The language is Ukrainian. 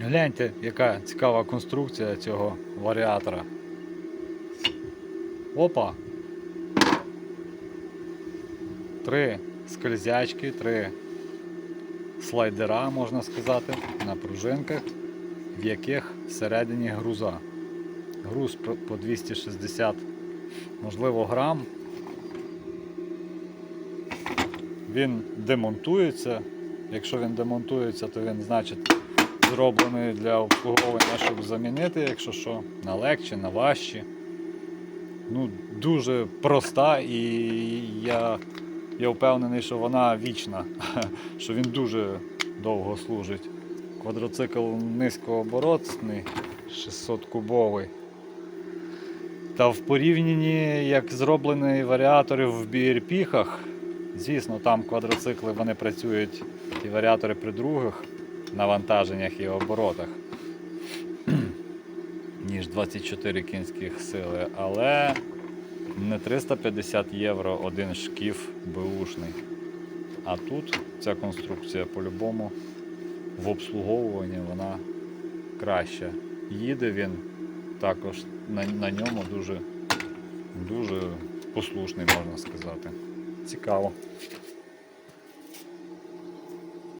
Гляньте, яка цікава конструкція цього варіатора. Опа! Три скользячки, три слайдера, можна сказати, на пружинках, в яких всередині груза. Груз по- по 260, можливо, грам. Він демонтується. Якщо він демонтується, то він, значить, зроблений для обслуговування, щоб замінити, якщо що, на легші, на важчі. Ну, дуже проста і я, я впевнений, що вона вічна, що він дуже довго служить. Квадроцикл низькооборотний, 600 кубовий. Та в порівнянні, як зроблені варіатори в BRP-хах, звісно, там квадроцикли вони працюють, ті варіатори при других навантаженнях і оборотах, ніж 24 кінських сили, але не 350 євро один шкіф беушний. А тут ця конструкція по-любому в обслуговуванні вона краща. Їде він також на, на ньому дуже, дуже послушний, можна сказати. Цікаво.